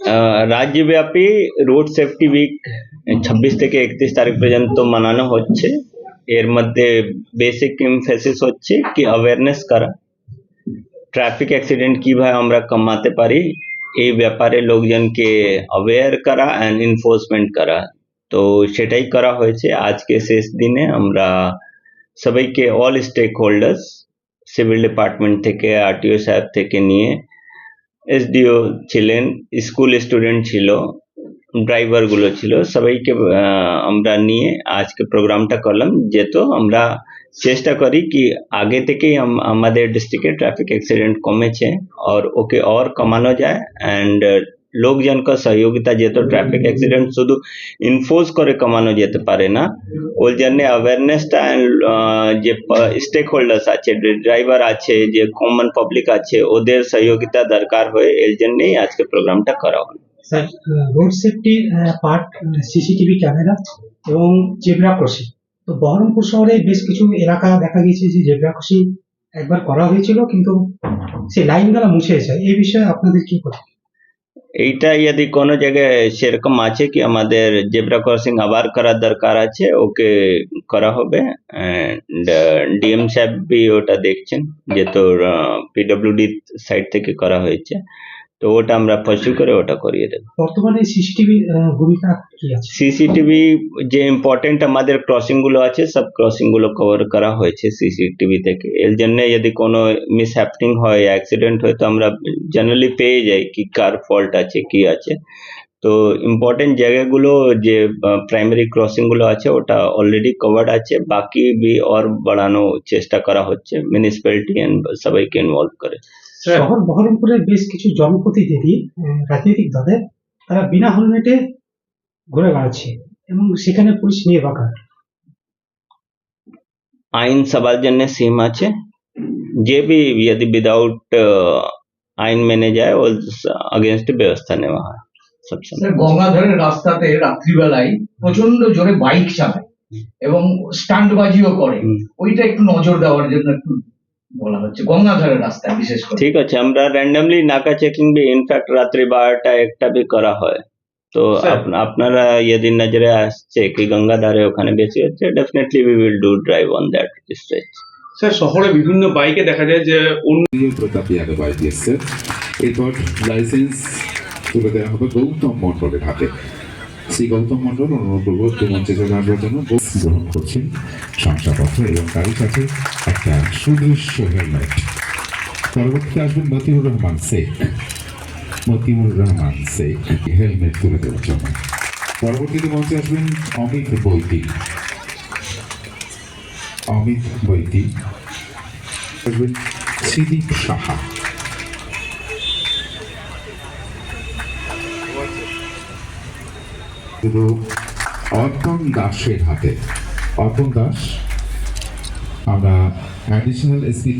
আহ, রাজ্যব্যাপী road safety week ছাব্বিশ থেকে একত্রিশ তারিখ পর্যন্ত মানানো হচ্ছে এর মধ্যে বেসিক এমফেসিস হচ্ছে কি অ্যাওয়ারনেস করা ট্রাফিক অ্যাক্সিডেন্ট কীভাবে আমরা কমাতে পারি এই ব্যাপারে লোকজনকে অ্যাওয়্যার করা অ্যান্ড এনফোর্সমেন্ট করা তো সেটাই করা হয়েছে আজকে শেষ দিনে আমরা সবাইকে all stake holders civil department থেকে আরটিও সাহেব থেকে নিয়ে এসডিও ছিলেন, স্কুল স্টুডেন্ট ছিল ড্রাইভারগুলো ছিল, সবাইকে আমরা নিয়ে আজকে প্রোগ্রামটা করলাম, যেহেতু আমরা চেষ্টা করি কি আগে থেকেই আমাদের ডিস্ট্রিক্টে ট্রাফিক অ্যাক্সিডেন্ট কমেছে, আর ওকে, আর কমানো যায় অ্যান্ড লোকজনকে সহযোগিতা যেহেতু ট্রাফিক অ্যাক্সিডেন্ট শুধু ইনফোর্স করে কমানো যেতে পারে না, ওই জন্য অ্যাওয়ারনেসটা যে স্টেক হোল্ডার্স আছে ড্রাইভার আছে, যে কমন পাবলিক আছে, ওদের সহযোগিতা দরকার হয় এর জন্যই আজকে প্রোগ্রামটা করা হলো। রোড সেফটির পার্ট সিসিটিভি ক্যামেরা এবং জেব্রা ক্রসিং তো বহরমপুর শহরে বেশ কিছু এলাকা দেখা গেছে যে জেব্রা ক্রসিং একবার করা হয়েছিল, কিন্তু সেই লাইনগুলো মুছে যায় এই বিষয়ে আপনাদের কি কথা? এইটা যদি কোনো জায়গায় সেরকম আছে কি আমাদের জেব্রা ক্রসিং আবার করার দরকার আছে? ওকে করা হবে। ডিএম সাহেব বি ওটা দেখছেন, যে যেহেতু পিডব্লিউডি সাইড থেকে করা হয়েছে। তো ওটা আমরা পরসু করে ওটা করিয়ে দেবো। বর্তমানে সিসিটিভি ভূমিকা কি আছে? সিসিটিভি যে ইম্পর্টেন্ট আমাদের ক্রসিংগুলো আছে সব ক্রসিংগুলো কভার করা হয়েছে সিসিটিভি থেকে। এর জন্য যদি কোনো মিস হ্যাপনিং হয় অ্যাক্সিডেন্ট হয় তো আমরা জেনারেলি পেয়ে যাই কি কার ফল্ট আছে কি আছে। তো ইম্পর্টেন্ট জায়গাগুলো যে প্রাইমারি ক্রসিংগুলো আছে ওটা অলরেডি কভার্ড আছে। বাকি বি और বাড়ানো চেষ্টা করা হচ্ছে। মিউনিসিপ্যালিটি এন্ড সবাইকে ইনভলভ করে। হ্যাঁ। শহর বহরমপুরের বেশ কিছু জনপতি দিদি রাজনৈতিক দলের তারা বিনা হেলমেটে ঘুরে বেড়াচ্ছে এবং সেখানে পুলিশ নিয়ে বাকা। আইন সবার জন্য সেম আছে। যে বিদি উইদাউট আইন মেনে যায় ও আগেনস্টে ব্যবস্থা নেওয়া হয়। গঙ্গাধরের রাস্তাতে রাত্রিবেলায় প্রচণ্ড জোরে বাইক চালায় এবং স্টান্টবাজিও করে। ওইটা একটু নজর দেওয়ার জন্য একটু বলা হচ্ছে। গঙ্গাধরের রাস্তায় বিশেষ করে। ঠিক আছে আমরা র্যান্ডমলি নাকা চেকিং भी ইনফ্যাক্ট রাত্রি বারোটা একটা भी করা হয়। তো আপনারা যদি নজরে আসছে কি গঙ্গাধারে ওখানে বেশি হচ্ছে definitely we will do drive on that stretch sir শহরে বিভিন্ন বাইকে দেখা যায় যে অন্য প্রিয় প্রতাপ যাদব আইপিএসের এরপর লাইসেন্স তুলে দেওয়া হবে গৌতম মণ্ডলের হাতে। শ্রী গৌতম মণ্ডল অনুরোধ করব মঞ্চে চলে আসবার গ্রহণ করছেন শংসাপত্র এবং তারই সাথে একটা সুদৃশ্য হেলমেট। পরবর্তীতে আসবেন মতিউর রহমান শেখ। মতিউর রহমান শেখ, হেলমেট তুলে দেওয়ার জন্য। পরবর্তীতে মঞ্চে আসবেন অমিত বৈদিক। অমিত বৈদিক। আসবেন সিদ্দিক সাহা। দুটো অর্পণ দাসের হাতে। অর্পণ দাস আমরা অ্যাডিশনাল এসপি